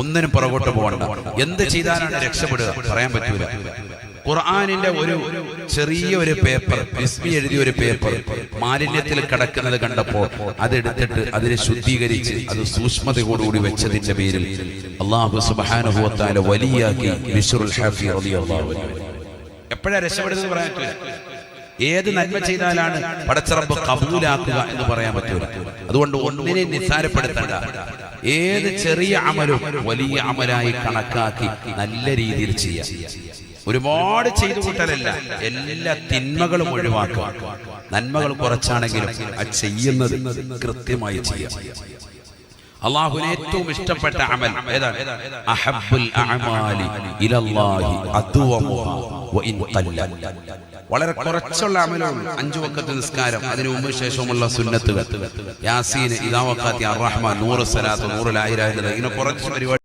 ഒന്നിനും പുറകോട്ട് പോകണ്ട. എന്ത് ചെയ്താലാണ് രക്ഷപ്പെടുക? പറയാൻ പറ്റൂല. ഖുർആാനിന്റെ ഒരു ചെറിയ ഒരു പേപ്പർ ബിസ്മി എഴുതിയ ഒരു പേപ്പർ മാലിന്യത്തിൽ കിടക്കുന്നത് കണ്ടപ്പോൾ അതെടുത്തിട്ട് അതിനെ ശുദ്ധീകരിച്ച് അത് സൂക്ഷ്മതയോടുകൂടി വെച്ചതിന്റെ പേരിൽ അള്ളാഹു സുബാനുഭവത്താല വലിയാക്കി. എപ്പോഴാ രക്ഷപ്പെടുന്നത് പറയാൻ ഏത് നന്മ ചെയ്താലാണ് പടച്ചറമ്പ് കബൂലാക്കുക എന്ന് പറയാൻ പറ്റൂല. അതുകൊണ്ട് ഒന്നിനെ നിസ്സാരപ്പെടുത്തണ്ട. ഏത് ചെറിയ അമലും വലിയ അമലായി കണക്കാക്കി നല്ല രീതിയിൽ ചെയ്യാം. ഒരുപാട് ചെയ്തു കൂട്ടലല്ല. എല്ലാ തിന്മകളും ഒഴിവാക്കുക. നന്മകൾ കുറച്ചാണെങ്കിലും അത് ചെയ്യുന്നത് കൃത്യമായി ചെയ്യാം. അള്ളാഹുവിന് ഏറ്റവും ഇഷ്ടപ്പെട്ട അമൽ ഏതാണ്? അഹബുൽ അഅമാലി ഇലല്ലാഹി ഖല്ല വളരെ കുറച്ചുള്ള അമലാണ് അഞ്ചു വക്കത്ത് നിസ്കാരം അതിനു മുമ്പ് ശേഷമുള്ള സുന്നത്തുകൾ. യാസീൻ ഇദാ വഖാത്തി അർ റഹ്മാൻ നൂറ് സലാത്ത് നൂറിലായിരം ലായിര ഇങ്ങനെ കുറച്ച് പരിപാടി